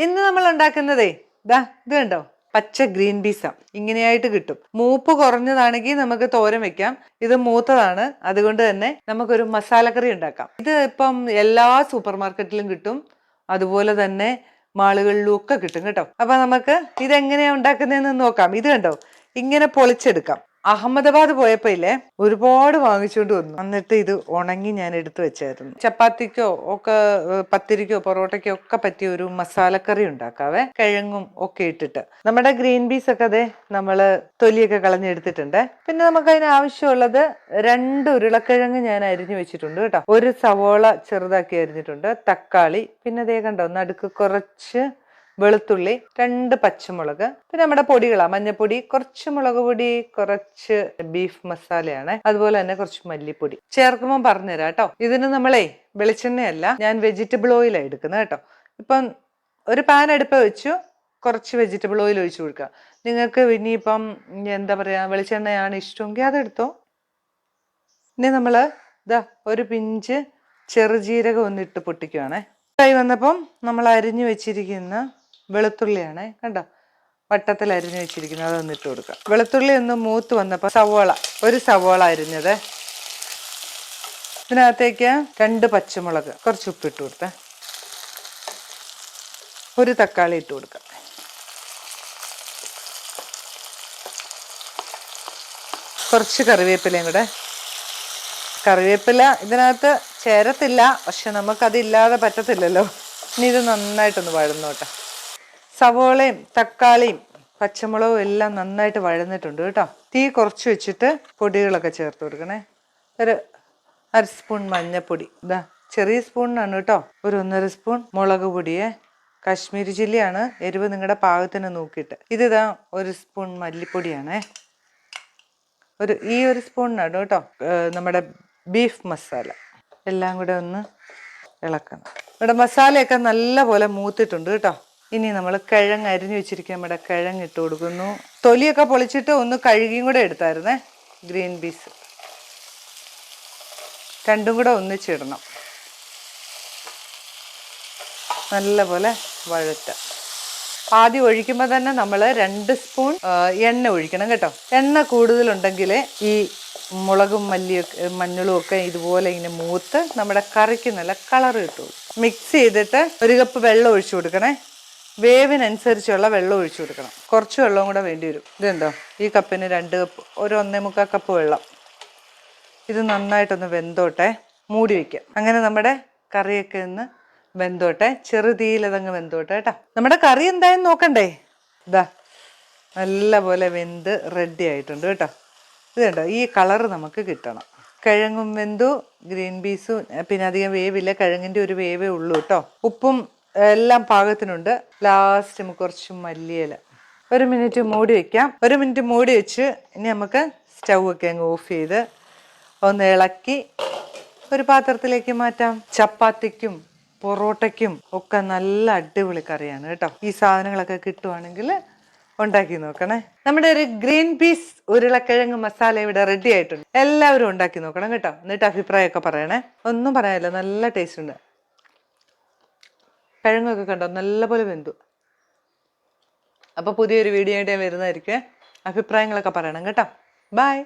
ഇന്ന് നമ്മൾ ഉണ്ടാക്കുന്നതേ ദാ ഇത് കണ്ടോ? പച്ച ഗ്രീൻ പീസാ. ഇങ്ങനെയായിട്ട് കിട്ടും. മൂപ്പ് കുറഞ്ഞതാണെങ്കിൽ നമുക്ക് തോരൻ വെക്കാം. ഇത് മൂത്തതാണ്. അതുകൊണ്ട് തന്നെ നമുക്കൊരു മസാലക്കറി ഉണ്ടാക്കാം. ഇത് ഇപ്പം എല്ലാ സൂപ്പർ മാർക്കറ്റിലും കിട്ടും. അതുപോലെ തന്നെ മാളുകളിലും ഒക്കെ കിട്ടും കേട്ടോ. അപ്പൊ നമുക്ക് ഇതെങ്ങനെയാ ഉണ്ടാക്കുന്നതെന്ന് നോക്കാം. ഇത് കണ്ടോ? ഇങ്ങനെ പൊളിച്ചെടുക്കാം. അഹമ്മദാബാദ് പോയപ്പോ ഇല്ലേ ഒരുപാട് വാങ്ങിച്ചുകൊണ്ട് വന്നു. എന്നിട്ട് ഇത് ഉണങ്ങി ഞാൻ എടുത്തു വെച്ചായിരുന്നു. ചപ്പാത്തിക്കോ ഒക്കെ പത്തിരിക്കോ പൊറോട്ടയ്ക്കോ ഒക്കെ പറ്റിയ ഒരു മസാലക്കറി ഉണ്ടാക്കാവേ കിഴങ്ങും ഒക്കെ ഇട്ടിട്ട്. നമ്മുടെ ഗ്രീൻ പീസ് ഒക്കെ അതെ നമ്മൾ തൊലിയൊക്കെ കളഞ്ഞെടുത്തിട്ടുണ്ട്. പിന്നെ നമുക്ക് അതിന് ആവശ്യമുള്ളത് രണ്ട് ഉരുളക്കിഴങ്ങ് ഞാൻ അരിഞ്ഞു വെച്ചിട്ടുണ്ട് കേട്ടോ. ഒരു സവോള ചെറുതാക്കി അരിഞ്ഞിട്ടുണ്ട് തക്കാളി പിന്നെ അതേ കണ്ടോ നടുക്ക് കുറച്ച് വെളുത്തുള്ളി രണ്ട് പച്ചമുളക് പിന്നെ നമ്മുടെ പൊടികളാണ് മഞ്ഞപ്പൊടി കുറച്ച് മുളക് പൊടി കുറച്ച് ബീഫ് മസാലയാണ് അതുപോലെ തന്നെ കുറച്ച് മല്ലിപ്പൊടി. ചേർക്കുമ്പോൾ പറഞ്ഞുതരാം കേട്ടോ. ഇതിന് നമ്മളേ വെളിച്ചെണ്ണയല്ല ഞാൻ വെജിറ്റബിൾ ഓയിലാണ് എടുക്കുന്നത് കേട്ടോ. ഇപ്പം ഒരു പാൻ അടുപ്പ് വെച്ചു കുറച്ച് വെജിറ്റബിൾ ഓയിൽ ഒഴിച്ചു കൊടുക്കുക. നിങ്ങൾക്ക് ഇനിയിപ്പം എന്താ പറയുക വെളിച്ചെണ്ണയാണ് ഇഷ്ടമെങ്കിൽ അതെടുത്തോ. ഇനി നമ്മൾ ഇതാ ഒരു പിഞ്ച് ചെറുജീരകം ഒന്നിട്ട് പൊട്ടിക്കുവാണേ. കൈ വന്നപ്പം നമ്മൾ അരിഞ്ഞു വെച്ചിരിക്കുന്ന വെളുത്തുള്ളിയാണ്. കണ്ടോ? വട്ടത്തിൽ അരിഞ്ഞു വെച്ചിരിക്കുന്നത്. അതൊന്ന് ഇട്ട് കൊടുക്കുക വെളുത്തുള്ളി ഒന്ന് മൂത്ത് വന്നപ്പോൾ സവോള. ഒരു സവോള അരിഞ്ഞത്. ഇതിനകത്തേക്ക് രണ്ട് പച്ചമുളക്. കുറച്ച് ഉപ്പ് ഉപ്പിട്ട് കൊടുത്ത. ഒരു തക്കാളി ഇട്ട് കൊടുക്കാം. കുറച്ച് കറിവേപ്പിലയും കൂടെ. കറിവേപ്പില ഇതിനകത്ത് ചേരത്തില്ല. പക്ഷെ നമുക്കതില്ലാതെ പറ്റത്തില്ലല്ലോ. ഇനി ഇത് നന്നായിട്ടൊന്ന് വഴന്നോട്ടെ. സവോളയും തക്കാളിയും പച്ചമുളകും എല്ലാം നന്നായിട്ട് വഴന്നിട്ടുണ്ട് കേട്ടോ. തീ കുറച്ച് വെച്ചിട്ട് പൊടികളൊക്കെ ചേർത്ത് കൊടുക്കണേ. ഒരു അര സ്പൂൺ മഞ്ഞപ്പൊടി. ഇതാ ചെറിയ സ്പൂണിനാണ് കേട്ടോ. ഒരു ഒന്നര സ്പൂൺ മുളക് പൊടിയെ. കാശ്മീരി ചില്ലിയാണ്. എരിവ് നിങ്ങളുടെ പാകത്തിന് നോക്കിയിട്ട്. ഇതിതാ ഒരു സ്പൂൺ മല്ലിപ്പൊടിയാണേ. ഒരു ഈ ഒരു സ്പൂണിനാണ് കേട്ടോ നമ്മുടെ ബീഫ് മസാല. എല്ലാം കൂടെ ഒന്ന് ഇളക്കണം. ഇവിടെ മസാലയൊക്കെ നല്ല പോലെ മൂത്തിട്ടുണ്ട് കേട്ടോ. ഇനി നമ്മൾ കിഴങ്ങ് അരിഞ്ഞു വെച്ചിരിക്കുക നമ്മുടെ കിഴങ്ങ് ഇട്ട് കൊടുക്കുന്നു. തൊലിയൊക്കെ പൊളിച്ചിട്ട് ഒന്ന് കഴുകിയും കൂടെ എടുത്തായിരുന്നേ ഗ്രീൻ പീസ്. രണ്ടും കൂടെ ഒന്നിച്ചിടണം നല്ലപോലെ വഴറ്റാം. ആദ്യം ഒഴിക്കുമ്പോൾ തന്നെ നമ്മൾ രണ്ട് സ്പൂൺ എണ്ണ ഒഴിക്കണം കേട്ടോ. എണ്ണ കൂടുതലുണ്ടെങ്കിൽ ഈ മുളകും മല്ലിയൊക്കെ മഞ്ഞളും ഒക്കെ ഇതുപോലെ ഇങ്ങനെ മൂത്ത് നമ്മുടെ കറിക്ക് നല്ല കളർ കിട്ടും. മിക്സ് ചെയ്തിട്ട് ഒരു കപ്പ് വെള്ളം ഒഴിച്ചു കൊടുക്കണേ. വേവിനനുസരിച്ചുള്ള വെള്ളം ഒഴിച്ചു കൊടുക്കണം. കുറച്ച് വെള്ളവും കൂടെ വേണ്ടി വരും. ഇതെന്തോ? ഈ കപ്പിന് രണ്ട് കപ്പ് ഒരു ഒന്നേ മുക്കാൽ കപ്പ് വെള്ളം. ഇത് നന്നായിട്ടൊന്ന് വെന്തോട്ടെ. മൂടി വയ്ക്കുക അങ്ങനെ നമ്മുടെ കറിയൊക്കെ ഒന്ന് വെന്തോട്ടെ. ചെറുതീയിൽ അതങ്ങ് വെന്തോട്ടെ കേട്ടോ. നമ്മുടെ കറി എന്തായാലും നോക്കണ്ടേ? ഇതാ നല്ല പോലെ വെന്ത് റെഡി ആയിട്ടുണ്ട് കേട്ടോ. ഇത് കണ്ടോ? ഈ കളറ് നമുക്ക് കിട്ടണം. കിഴങ്ങും വെന്തു ഗ്രീൻ പീസും പിന്നെ അധികം വേവില്ല. കിഴങ്ങിന്റെ ഒരു വേവേ ഉള്ളൂ കേട്ടോ. ഉപ്പും എല്ലാം പാകത്തിനുണ്ട്. ലാസ്റ്റ് നമുക്ക് കുറച്ച് മല്ലിയില. ഒരു മിനിറ്റ് മൂടി വെക്കാം. ഒരു മിനിറ്റ് മൂടി വെച്ച് ഇനി നമുക്ക് സ്റ്റൗ ഒക്കെ അങ്ങ് ഓഫ് ചെയ്ത് ഒന്ന് ഇളക്കി ഒരു പാത്രത്തിലേക്ക് മാറ്റാം. ചപ്പാത്തിക്കും പൊറോട്ടയ്ക്കും ഒക്കെ നല്ല അടിപൊളി കറിയാണ് കേട്ടോ. ഈ സാധനങ്ങളൊക്കെ കിട്ടുവാണെങ്കിൽ ഉണ്ടാക്കി നോക്കണേ. നമ്മുടെ ഒരു ഗ്രീൻ പീസ് ഉരുളക്കിഴങ്ങ് മസാല ഇവിടെ റെഡി ആയിട്ടുണ്ട്. എല്ലാവരും ഉണ്ടാക്കി നോക്കണം കേട്ടോ. എന്നിട്ട് അഭിപ്രായമൊക്കെ പറയണേ. ഒന്നും പറയാനില്ല. നല്ല ടേസ്റ്റ് ഉണ്ട്. കിഴങ്ങൊക്കെ കണ്ടോ? നല്ലപോലെ വെന്തു. അപ്പോൾ പുതിയൊരു വീഡിയോ ആയിട്ട് ഞാൻ വരുന്നതായിരിക്കും. അഭിപ്രായങ്ങളൊക്കെ പറയണം കേട്ടോ. ബൈ